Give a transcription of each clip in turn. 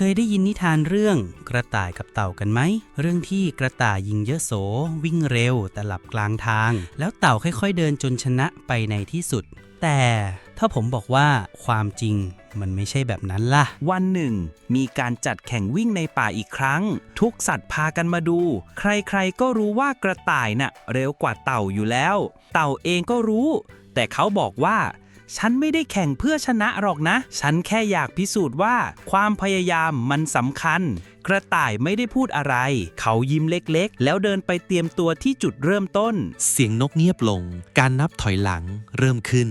เคยได้ยินนิทานเรื่องกระต่ายกับเต่ากันไหม เรื่องที่กระต่ายยิงเยอะโส วิ่งเร็วแต่หลับกลางทาง แล้วเต่าค่อยๆเดินจนชนะไปในที่สุด แต่ถ้าผมบอกว่าความจริงมันไม่ใช่แบบนั้นล่ะ วันหนึ่ง มีการจัดแข่งวิ่งในป่าอีกครั้ง ทุกสัตว์พากันมาดู ใครๆก็รู้ว่ากระต่ายน่ะ เร็วกว่าเต่าอยู่แล้ว เต่าเองก็รู้ แต่เขาบอกว่า ฉันไม่ได้แข่งเพื่อชนะหรอกนะ ฉันแค่อยากพิสูจน์ว่า ความพยายามมันสำคัญ กระต่ายไม่ได้พูดอะไร เขายิ้มเล็กๆ แล้วเดินไปเตรียมตัวที่จุดเริ่มต้น เสียงนกเงียบลง การนับถอยหลังเริ่มขึ้น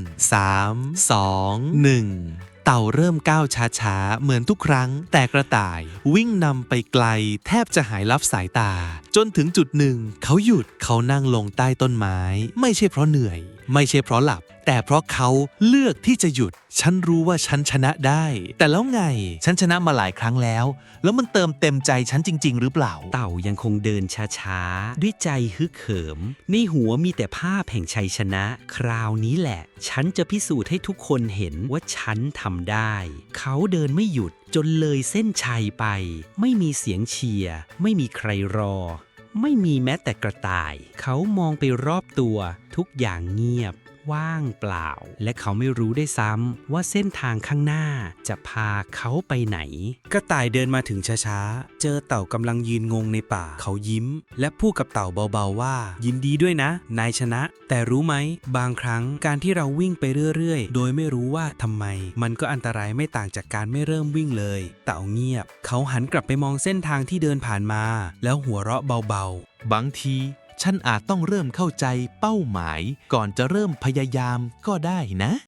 3 2 1เต่าเริ่มก้าวช้าๆ เหมือนทุกครั้ง แต่กระต่ายวิ่งนำไปไกล แทบจะหายลับสายตา จนถึงจุดหนึ่ง เขาหยุดเขานั่งลงใต้ต้นไม้ ไม่ใช่เพราะเหนื่อย ไม่ใช่เพราะหลับ แต่เพราะเขาเลือกที่จะหยุด ฉันรู้ว่าฉันชนะได้ แต่แล้วไง ฉันชนะมาหลายครั้งแล้ว แล้วมันเติมเต็มใจฉันจริง ๆ หรือเปล่า เต่ายังคงเดินช้าๆ ด้วยใจฮึกเหิม ในหัวมีแต่ภาพแห่งชัยชนะ คราวนี้แหละ ฉันจะพิสูจน์ให้ทุกคนเห็นว่าฉันทำได้ เขาเดินไม่หยุดจนเลยเส้นชัยไป ไม่มีเสียงเชียร์ไม่มีใครรอ ไม่มีแม้แต่กระต่าย เขามองไปรอบตัว ทุกอย่างเงียบ ว่างเปล่า และเขาไม่รู้ได้ซ้ำว่าเส้นทางข้างหน้าจะพาเขาไปไหน กระต่ายเดินมาถึงช้าๆ เจอเต่ากำลังยืนงงในป่า เขายิ้ม และพูดกับเต่าเบาๆว่า ยินดีด้วยนะ นายชนะ แต่รู้ไหม บางครั้งการที่เราวิ่งไปเรื่อยๆ โดยไม่รู้ว่าทำไม มันก็อันตรายไม่ต่างจากการไม่เริ่มวิ่งเลย เต่าเงียบ เขาหันกลับไปมองเส้นทางที่เดินผ่านมา แล้วหัวเราะเบาๆ บางที ฉันอาจต้องเริ่มเข้าใจเป้าหมายก่อนจะเริ่มพยายามก็ได้นะ